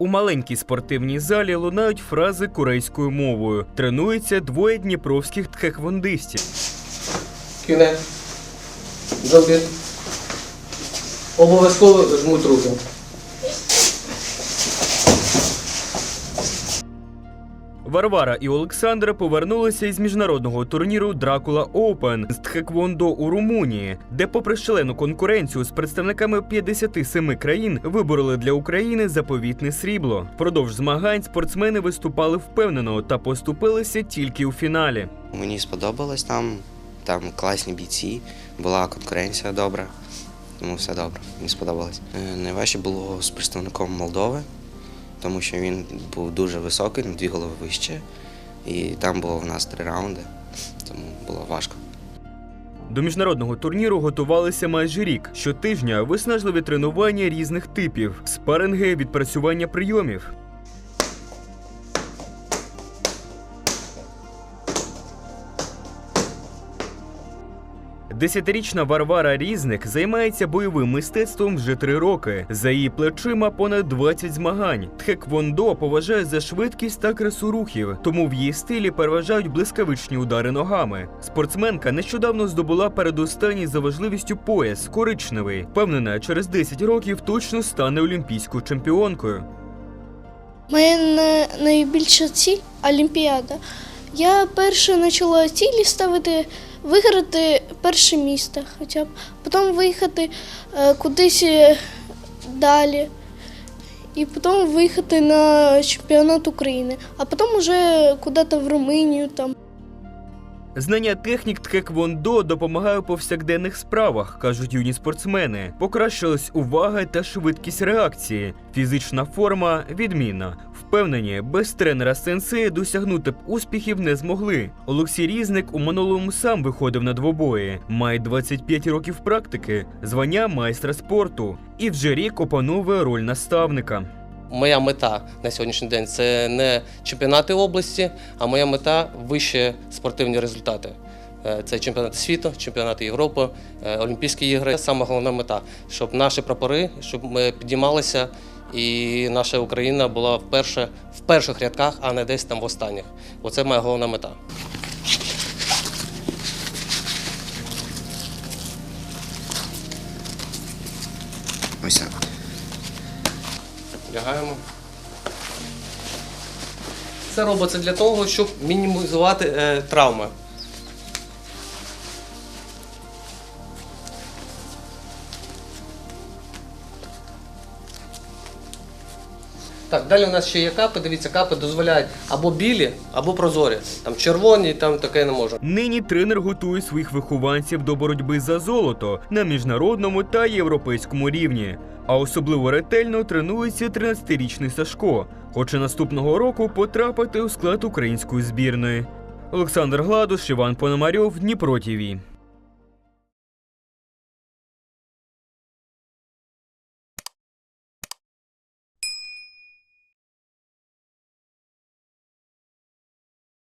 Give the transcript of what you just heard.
У маленькій спортивній залі лунають фрази корейською мовою. Тренуються двоє дніпровських тхеквондистів. Кюне. джобір. Обов'язково жмуть руки. Варвара і Олександра повернулися із міжнародного турніру Дракула Оупен з Тхеквондо у Румунії, де, попри шалену конкуренцію з представниками 57 країн, вибороли для України заповітне срібло. Впродовж змагань спортсмени виступали впевнено та поступилися тільки у фіналі. Мені сподобалось там, там класні бійці, була конкуренція добра, тому все добре, мені сподобалось. Е, Найважче було з представником Молдови, тому що він був дуже високий, на дві голови вище, і там було в нас три раунди, тому було важко. До міжнародного турніру готувалися майже рік. Щотижня виснажливі тренування різних типів, спаринги, відпрацювання прийомів. Десятирічна Варвара Різник займається бойовим мистецтвом вже три роки. За її плечима понад 20 змагань. Тхеквондо поважає за швидкість та красу рухів, тому в її стилі переважають блискавичні удари ногами. Спортсменка нещодавно здобула передостанній за важливістю пояс коричневий. Впевнена, через 10 років точно стане олімпійською чемпіонкою. Моя на- найбільша ціль Олімпіада. Я перше почала цілі ставити виграти перше місце хоча б, потім виїхати е, кудись е, далі. І потім виїхати на чемпіонат України, а потім вже куди-то в Румунію там. Знання технік тхеквондо допомагає у повсякденних справах, кажуть юні спортсмени. Покращилась увага та швидкість реакції. Фізична форма відмінна. Впевнені, без тренера сенсея досягнути б успіхів не змогли. Олексій Різник у минулому сам виходив на двобої, має 25 років практики, звання майстра спорту і вже рік опановує роль наставника. Моя мета на сьогоднішній день це не чемпіонати області, а моя мета вищі спортивні результати. Е, Це чемпіонати світу, чемпіонати Європи, е, Олімпійські ігри. Саме головна мета, щоб наші прапори, щоб ми підіймалися, і наша Україна була вперше в перших рядках, а не десь там в останніх. Оце моя головна мета. Ось так. Лягаємо. Це робиться для того, щоб мінімізувати е, травми. Так, далі у нас ще є капи. Дивіться, капи дозволяють або білі, або прозорі. Там червоні, там таке не може. Нині тренер готує своїх вихованців до боротьби за золото на міжнародному та європейському рівні. А особливо ретельно тренується 13-річний Сашко. Хоче наступного року потрапити у склад української збірної. Олександр Гладуш, Іван Пономарьов, Дніпро ТІВІ.